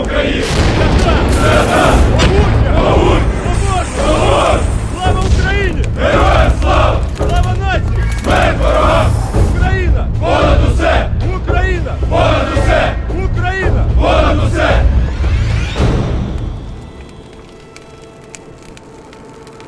Україна!